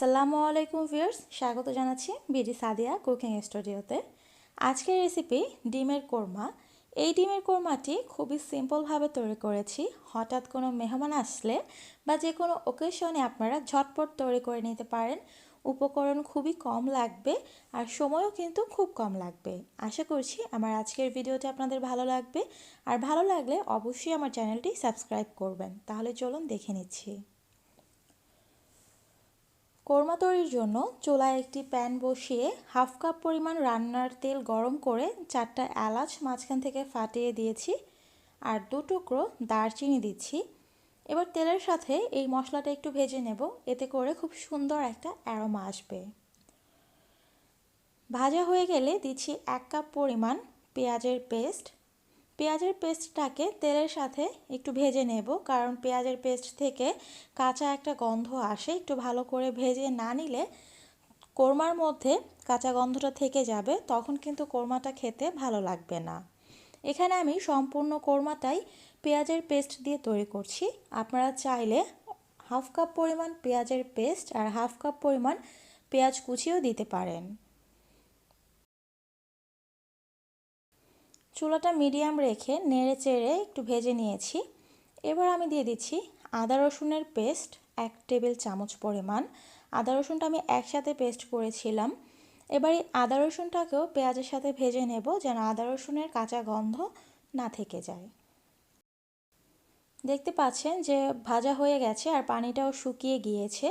আসসালামু আলাইকুম ভিউয়ার্স, স্বাগত জানাচ্ছি বিডি সাদিয়া কুকিং স্টুডিওতে। আজকের রেসিপি ডিমের কোরমা। এই ডিমের কোরমাটি খুবই সিম্পলভাবে তৈরি করেছি। হঠাৎ কোনো মেহমান আসলে বা যে কোনো ওকেশনে আপনারা ঝটপট তৈরি করে নিতে পারেন। উপকরণ খুবই কম লাগবে আর সময়ও কিন্তু খুব কম লাগবে। আশা করছি আমার আজকের ভিডিওটি আপনাদের ভালো লাগবে। আর ভালো লাগলে অবশ্যই আমার চ্যানেলটি সাবস্ক্রাইব করবেন। তাহলে চলুন দেখে নিচ্ছি। কোরমা তৈরির জন্য চুলায় একটি প্যান বসিয়ে হাফ কাপ পরিমাণ রান্নার তেল গরম করে চারটা এলাচ মাঝখান থেকে ফাটিয়ে দিয়েছি আর দু টুকরো দারচিনি দিচ্ছি। এবার তেলের সাথে এই মশলাটা একটু ভেজে নেব, এতে করে খুব সুন্দর একটা অ্যারোমা আসবে। ভাজা হয়ে গেলে দিচ্ছি এক কাপ পরিমাণ পেঁয়াজের পেস্ট পেঁয়াজের পেস্টটাকে তেলের সাথে একটু ভেজে নেব, কারণ পেঁয়াজের পেস্ট থেকে কাঁচা একটা গন্ধ আসে। একটু ভালো করে ভেজে না নিলে কোরমার মধ্যে কাঁচা গন্ধটা থেকে যাবে, তখন কিন্তু কোরমাটা খেতে ভালো লাগবে না। এখানে আমি সম্পূর্ণ কোরমাটাই পেঁয়াজের পেস্ট দিয়ে তৈরি করছি। আপনারা চাইলে হাফ কাপ পরিমাণ পেঁয়াজের পেস্ট আর হাফ কাপ পরিমাণ পেঁয়াজ কুচিও দিতে পারেন। চুলাটা মিডিয়াম রেখে নেড়ে চেড়ে একটু ভেজে নিয়েছি। এবার আমি দিয়ে দিচ্ছি আদা রসুনের পেস্ট, এক টেবিল চামচ পরিমাণ। আদা রসুনটা আমি একসাথে পেস্ট করেছিলাম। এবার এই আদা রসুনটাকেও পেঁয়াজের সাথে ভেজে নেব যেন আদা রসুনের কাঁচা গন্ধ না থেকে যায়। দেখতে পাচ্ছেন যে ভাজা হয়ে গেছে আর পানিটাও শুকিয়ে গিয়েছে।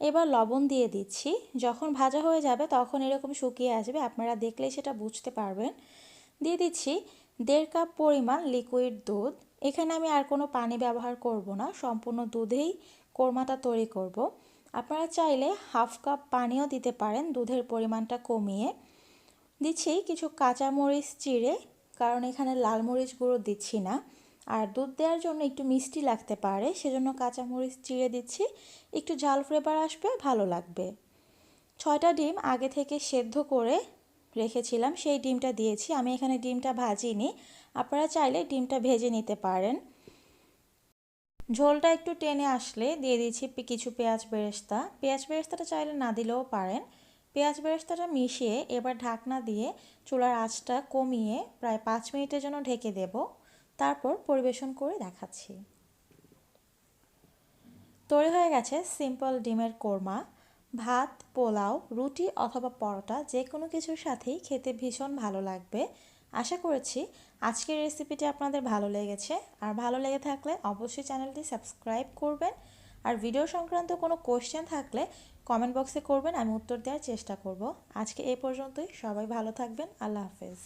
এবার লবণ দিয়ে দিচ্ছি। যখন ভাজা হয়ে যাবে তখন এরকম শুকিয়ে আসবে, আপনারা দেখলেই সেটা বুঝতে পারবেন। দিয়ে দিচ্ছি দেড় কাপ পরিমাণ লিকুইড দুধ। এখানে আমি আর কোনো পানি ব্যবহার করব না, সম্পূর্ণ দুধেই কোরমাটা তৈরি করব। আপনারা চাইলে হাফ কাপ পানিও দিতে পারেন, দুধের পরিমাণটা কমিয়ে। দিচ্ছি কিছু কাঁচামরিচ চিড়ে, কারণ এখানে লাল মরিচ গুঁড়ো দিচ্ছি না। আর দুধ দেওয়ার জন্য একটু মিষ্টি লাগতে পারে, সেজন্য কাঁচামরিচ চিড়ে দিচ্ছি। একটু ঝাল ফ্লেভার আসবে, ভালো লাগবে। ছয়টা ডিম আগে থেকে সেদ্ধ করে রেখেছিলাম, সেই ডিমটা দিয়েছি। আমি এখানে ডিমটা ভাজিনি। আপনারা চাইলে ডিমটা ভেজে নিতে পারেন। ঝোলটা একটু টেনে আসলে দিয়ে দিয়েছি কিছু পেঁয়াজ বেরেস্তা। পেঁয়াজ বেরেস্তাটা চাইলে না দিলেও পারেন। পেঁয়াজ বেরেস্তাটা মিশিয়ে এবার ঢাকনা দিয়ে চুলার আঁচটা কমিয়ে প্রায় পাঁচ মিনিটের জন্য ঢেকে দেব। তারপর পরিবেশন করে দেখাচ্ছি। তৈরি হয়ে গেছে সিম্পল ডিমের কোরমা। ভাত, পোলাও, রুটি অথবা পরোটা যে কোনো কিছুর সাথেই খেতে ভীষণ ভালো লাগবে। আশা করেছি আজকের রেসিপিটি আপনাদের ভালো লেগেছে। আর ভালো লেগে থাকলে অবশ্যই চ্যানেলটি সাবস্ক্রাইব করবেন। আর ভিডিও সংক্রান্ত কোনো কোশ্চেন থাকলে কমেন্ট বক্সে করবেন, আমি উত্তর দেওয়ার চেষ্টা করব। আজকে এই পর্যন্তই, সবাই ভালো থাকবেন, আল্লাহ হাফেজ।